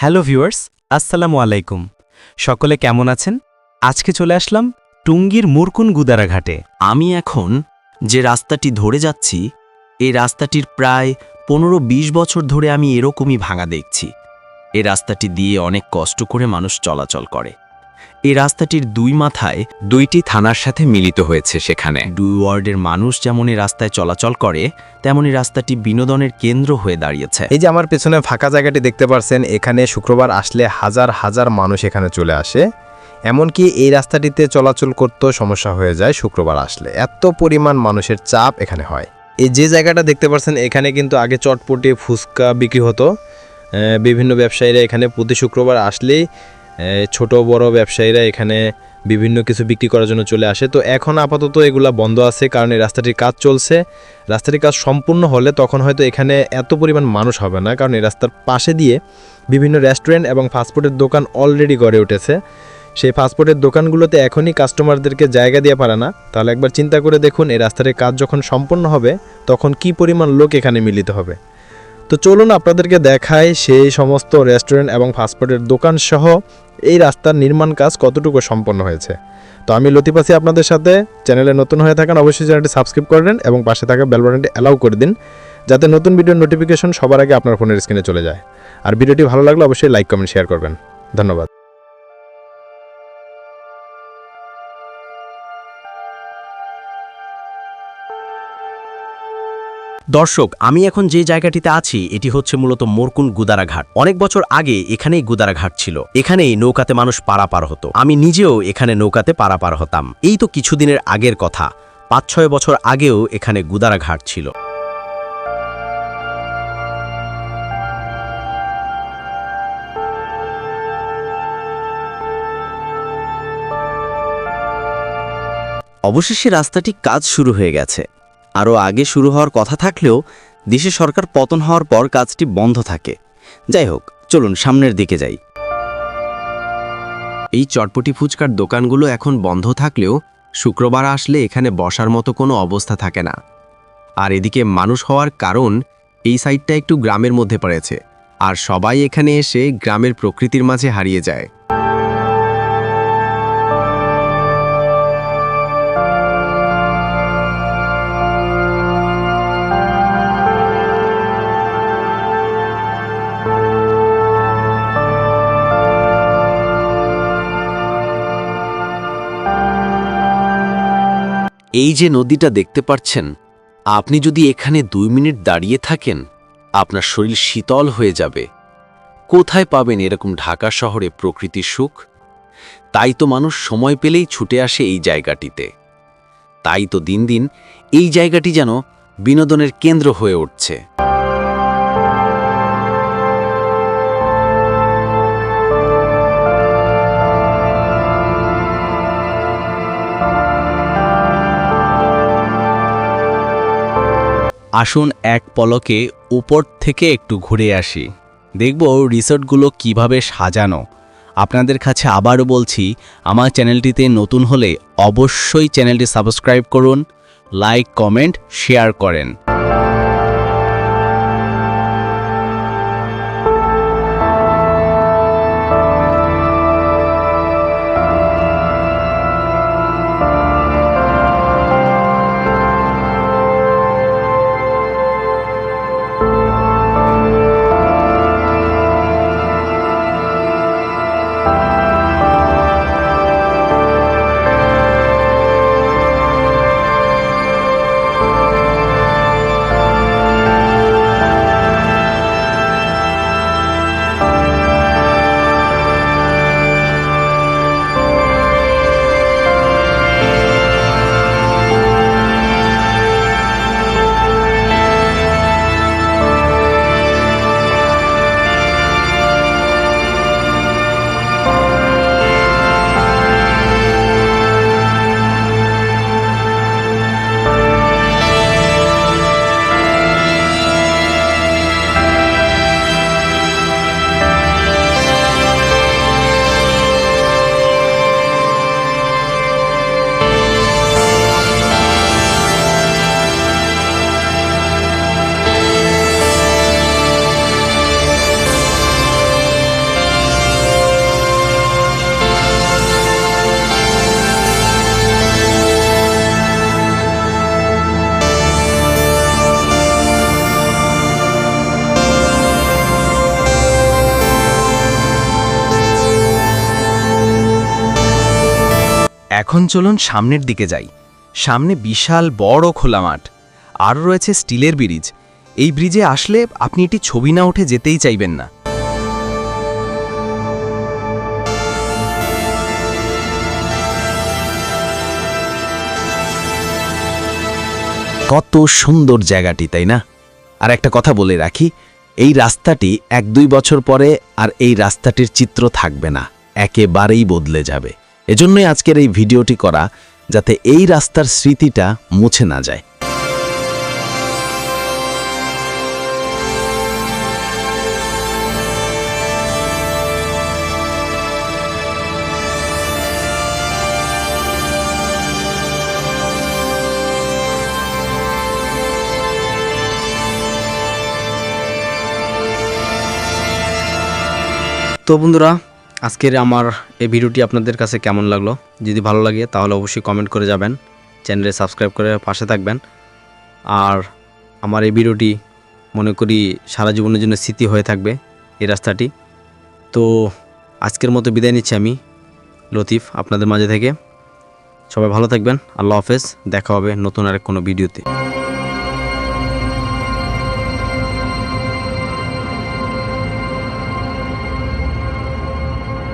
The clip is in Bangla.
হ্যালো ভিউয়ার্স, আসসালামু আলাইকুম। সকলে কেমন আছেন? আজকে চলে আসলাম টুঙ্গির মুরকুন গুদারাঘাটে। আমি এখন যে রাস্তাটি ধরে যাচ্ছি, এই রাস্তাটির প্রায় পনেরো বিশ বছর ধরে আমি এরকমই ভাঙা দেখছি। এ রাস্তাটি দিয়ে অনেক কষ্ট করে মানুষ চলাচল করে। এই রাস্তাটির দুই মাথায় দুইটি থানার সাথে মিলিত হয়েছে সেখানে। দুই ওয়ার্ডের মানুষ যেমন এই রাস্তায় চলাচল করে, তেমনই রাস্তাটি বিনোদনের কেন্দ্র হয়ে দাঁড়িয়েছে। এই যে আমার পেছনে ফাঁকা জায়গাটি দেখতে পারছেন, এখানে শুক্রবার আসলে হাজার হাজার মানুষ এখানে চলে আসে। এমনকি এই রাস্তাটিতে চলাচল করতেও সমস্যা হয়ে যায় শুক্রবার আসলে। এত পরিমাণ মানুষের চাপ এখানে হয়। এই যে জায়গাটা দেখতে পাচ্ছেন এখানে কিন্তু আগে চটপটি ফুচকা বিক্রি হতো। বিভিন্ন ব্যবসায়ীরা এখানে প্রতি শুক্রবার আসলেই ছোট বড় ব্যবসায়ীরা এখানে বিভিন্ন কিছু বিক্রি করার জন্য চলে আসে। তো এখন আপাতত এগুলা বন্ধ আছে, কারণ এই রাস্তাটির কাজ চলছে। রাস্তাটির কাজ সম্পূর্ণ হলে তখন হয়তো এখানে এত পরিমাণ মানুষ হবে না, কারণ এই রাস্তার পাশে দিয়ে বিভিন্ন রেস্টুরেন্ট এবং ফাস্টফুডের দোকান অলরেডি গড়ে উঠেছে। সেই ফাস্টফুডের দোকানগুলোতে এখনই কাস্টমারদেরকে জায়গা দিয়ে পারে না। তাহলে একবার চিন্তা করে দেখুন, এই রাস্তাটির কাজ যখন সম্পূর্ণ হবে, তখন কি পরিমাণ লোক এখানে মিলিত হবে। তো চলুন আপনাদেরকে দেখায় সেই সমস্ত রেস্টুরেন্ট এবং ফাস্টফুডের দোকান সহ এই রাস্তার নির্মাণ কাজ কতটুকু সম্পন্ন হয়েছে। তো আমি লতিপাসি আপনাদের সাথে। চ্যানেলে নতুন হয়ে থাকেন অবশ্যই চ্যানেলটি সাবস্ক্রাইব করবেন এবং পাশে থাকা বেল বাটনটি অ্যালাউ করে দিন, যাতে নতুন ভিডিওর নোটিফিকেশন সবার আগে আপনার ফোনের স্ক্রিনে চলে যায়। আর ভিডিওটি ভালো লাগলে অবশ্যই লাইক কমেন্ট শেয়ার করবেন। ধন্যবাদ। দর্শক, আমি এখন যে জায়গাটিতে আছি, এটি হচ্ছে মূলত মোরকুন গুদারাঘাট। অনেক বছর আগে এখানেই গুদারাঘাট ছিল। এখানেই নৌকাতে মানুষ পারাপার হতো। আমি নিজেও এখানে নৌকাতে পারাপার হতাম। এই তো কিছুদিনের আগের কথা। পাঁচ ছয় বছর আগেও এখানে গুদারাঘাট ছিল। অবশেষে রাস্তাটি কাজ শুরু হয়ে গেছে। আরও আগে শুরু হওয়ার কথা থাকলেও দেশে সরকার পতন হওয়ার পর কাজটি বন্ধ থাকে। যাই হোক, চলুন সামনের দিকে যাই। এই চটপটি ফুচকার দোকানগুলো এখন বন্ধ থাকলেও শুক্রবার আসলে এখানে বসার মতো কোনো অবস্থা থাকে না। আর এদিকে মানুষ হওয়ার কারণ এই সাইডটা একটু গ্রামের মধ্যে পড়েছে। আর সবাই এখানে এসে গ্রামের প্রকৃতির মাঝে হারিয়ে যায়। এই যে নদীটা দেখতে পাচ্ছেন আপনি যদি এখানে দুই মিনিট দাঁড়িয়ে থাকেন, আপনার শরীর শীতল হয়ে যাবে। কোথায় পাবেন এরকম ঢাকা শহরে প্রকৃতির সুখ? তাই তো মানুষ সময় পেলেই ছুটে আসে এই জায়গাটিতে। তাই তো দিন দিন এই জায়গাটি যেন বিনোদনের কেন্দ্র হয়ে উঠছে। আসুন এক পলকে উপর থেকে একটু ঘুরে আসি। দেখব রিসর্টগুলো কীভাবে সাজানো। আপনাদের কাছে আবারও বলছি, আমার চ্যানেলটিতে নতুন হলে অবশ্যই চ্যানেলটি সাবস্ক্রাইব করুন, লাইক, কমেন্ট, শেয়ার করেন। এখন চলুন সামনের দিকে যাই। সামনে বিশাল বড় খোলা মাঠ। আরও রয়েছে স্টিলের ব্রিজ। এই ব্রিজে আসলে আপনি এটি ছবি না উঠে যেতেই চাইবেন না। কত সুন্দর জায়গাটি, তাই না? আর একটা কথা বলে রাখি, এই রাস্তাটি এক দুই বছর পরে আর এই রাস্তাটির চিত্র থাকবে না। একেবারেই বদলে যাবে। এজন্যই আজকের এই ভিডিওটি করা যাতে এই রাস্তার স্মৃতিটা মুছে না যায়। তো বন্ধুরা আজকের আমার এই ভিডিওটি আপনাদের কাছে কেমন লাগল? যদি ভালো লাগে, তাহলে অবশ্যই কমেন্ট করে যাবেন। চ্যানেলে সাবস্ক্রাইব করে পাশে থাকবেন। আর আমার এই ভিডিওটি, মনে করি, সারা জীবনের জন্য স্মৃতি হয়ে থাকবে এই রাস্তাটি। তো আজকের মতো বিদায় নিচ্ছি আমি, লতিফ, আপনাদের মাঝে থেকে। সবাই ভালো থাকবেন। আল্লাহ হাফেজ। দেখা হবে নতুন আরেক কোনো ভিডিওতে।